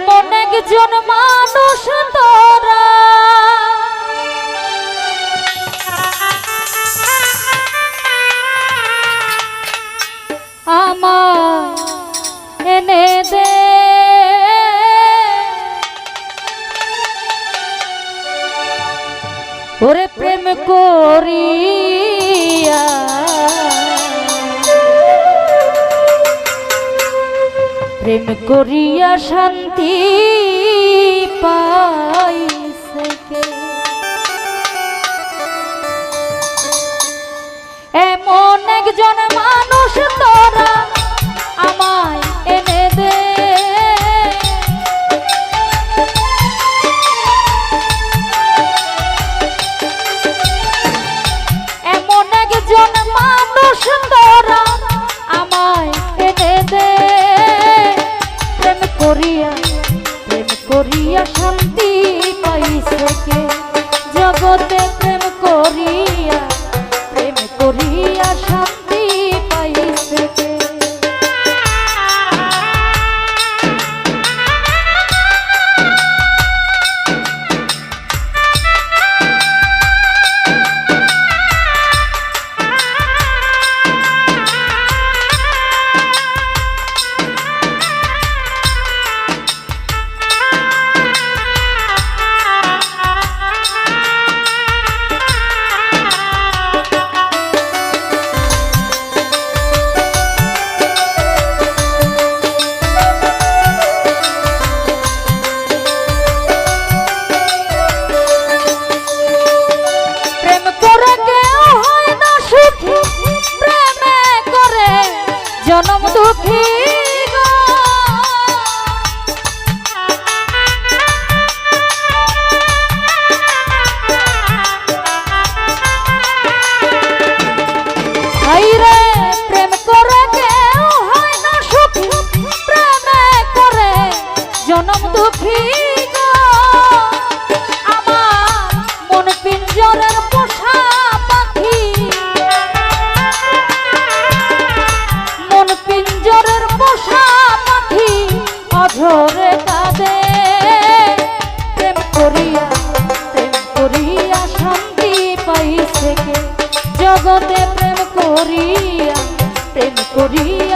এমন একজন মানুষ তোরা। আমার এনে দে। ওরে প্রেম করি। প্রেম করিয়া শান্তি পা করি Mm-hmm. ঝরে কাঁদে। প্রেম করিয়া প্রেম করিয়া শান্তি পাইছে কে? জগতে প্রেম করিয়া প্রেম করিয়া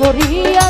করিয়া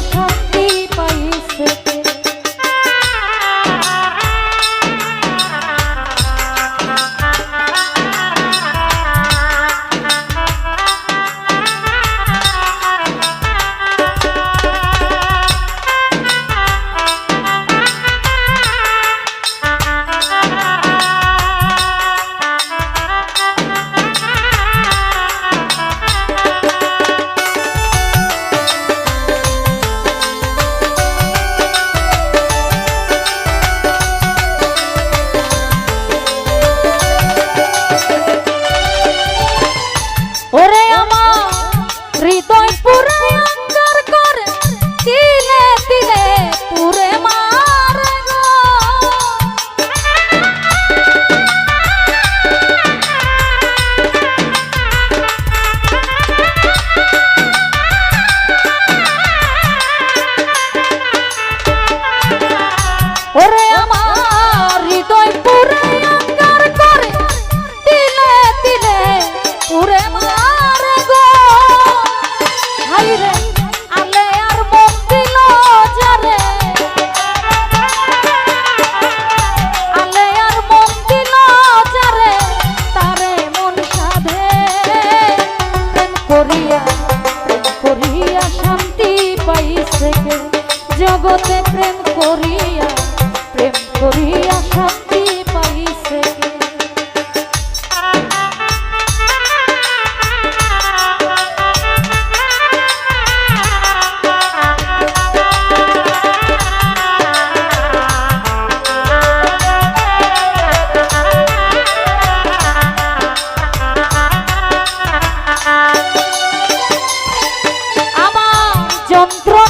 আমার